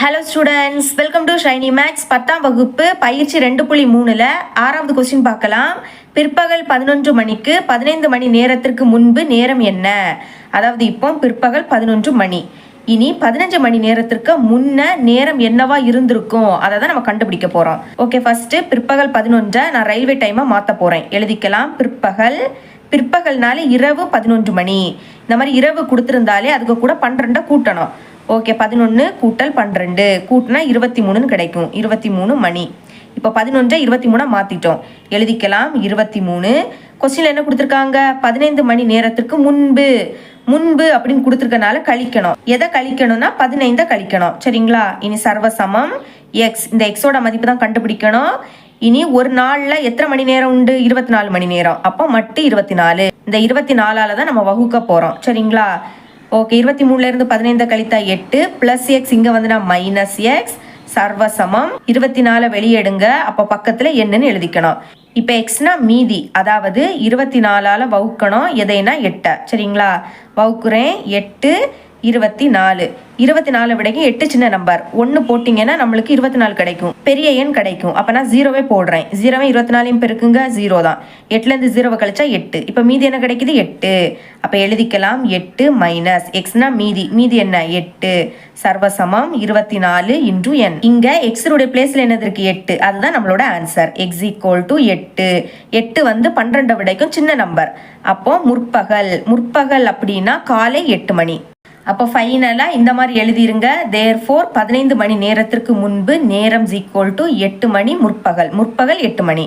Hello students welcome to Shiny Max பத்தாம் வகுப்பு பயிற்சி ரெண்டு புள்ளி மூணில் ஆறாவது கொஸ்டின் பார்க்கலாம். பிற்பகல் பதினொன்று மணிக்கு பதினைந்து மணி நேரத்திற்கு முன்பு நேரம் என்ன? அதாவது இப்போ பிற்பகல் பதினொன்று மணி. இனி பதினஞ்சு மணி நேரத்திற்கு முன்ன நேரம் என்னவா இருந்திருக்கும்? அதை தான் நம்ம கண்டுபிடிக்க போகிறோம் ஓகே ஃபஸ்ட்டு பிற்பகல் பதினொன்றை நான் ரயில்வே டைமாக மாற்ற போகிறேன் எழுதிக்கலாம். பிற்பகல் பிற்பகல்னாலே இரவு பதினொன்று மணி. இந்த மாதிரி இரவு கொடுத்துருந்தாலே அதுக்கு கூட பன்னிரெண்டை கூட்டணும். ஓகே பதினொன்று கூட்டல் பன்னிரெண்டு. கூட்டினா இருபத்தி மூணுன்னு கிடைக்கும். இருபத்தி மூணு மணி. இப்போ பதினொன்றை இருபத்தி மூணாக மாற்றிட்டோம் எழுதிக்கலாம். இருபத்தி மூணு. கொஸ்டினில் என்ன கொடுத்துருக்காங்க? பதினைந்து மணி நேரத்திற்கு முன்பு. முன்பு அப்படின்னு கொடுத்துருக்கனால கழிக்கணும். எதை கழிக்கணும்னா பதினைந்தை கழிக்கணும். சரிங்களா? இனி சர்வசமம். எக்ஸ் இந்த எக்ஸோட மதிப்பு தான் கண்டுபிடிக்கணும். இனி ஒரு நாளில் எத்தனை மணி நேரம் உண்டு? இருபத்தி நாலு மணி நேரம். அப்போ மட்டு இருபத்தி நாலு. இந்த இருபத்தி நாலால தான் நம்ம வகுக்க போகிறோம் சரிங்களா? ஓகே இருபத்தி மூணுலேருந்து பதினைந்து கழித்தா எட்டு ப்ளஸ் எக்ஸ் இங்கே வந்துனா மைனஸ் எக்ஸ் சர்வசமம். இருபத்தி நாலு வெளியெடுங்க அப்போ பக்கத்தில் என்னன்னு எழுதிக்கணும். இப்போ எக்ஸ்னா மீதி அதாவது இருபத்தி நாலால் வகுக்கணும் எதைனா எட்டை. சரிங்களா? வகுக்குறேன் எட்டு இருபத்தி நாலு. இருபத்தி நாலு விடைக்கு எட்டு சின்ன நம்பர் ஒன்று போட்டிங்கன்னா நம்மளுக்கு இருபத்தி நாலு கிடைக்கும். பெரிய எண் கிடைக்கும். அப்போ நான் ஜீரோவே போடுறேன். ஜீரோவே இருபத்தி நாலையும் பெருக்குங்க ஜீரோ தான். எட்டுலேருந்து ஜீரோவை கழிச்சா எட்டு. இப்போ மீதி என்ன கிடைக்குது? எட்டு. அப்போ எழுதிக்கலாம். எட்டு மைனஸ் எக்ஸ்னா மீதி. மீதி என்ன? எட்டு. சர்வசமம் இருபத்தி நாலு இன்டூ என் இங்கே எக்ஸருடைய பிளேஸில் என்னது இருக்குது எட்டு. அதுதான் நம்மளோட ஆன்சர் எக்ஸ் ஈக்குவல் டு எட்டு. எட்டு வந்து பன்னிரெண்டு விடைக்கும் சின்ன நம்பர் அப்போ முற்பகல். முற்பகல் அப்படின்னா காலை எட்டு மணி. அப்போ ஃபைனலாக இந்த மாதிரி எழுதிருங்க. தேர் ஃபோர் பதினைந்து மணி நேரத்திற்கு முன்பு நேரம் ஈக்குவல் டு எட்டு மணி முற்பகல். முற்பகல் எட்டு மணி.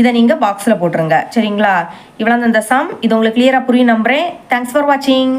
இதை நீங்கள் பாக்ஸில் போட்டுருங்க. சரிங்களா? இவ்வளோ அந்த சம் இது உங்களுக்கு கிளியராக புரியும் நம்புகிறேன் தேங்க்ஸ் ஃபார் வாட்சிங்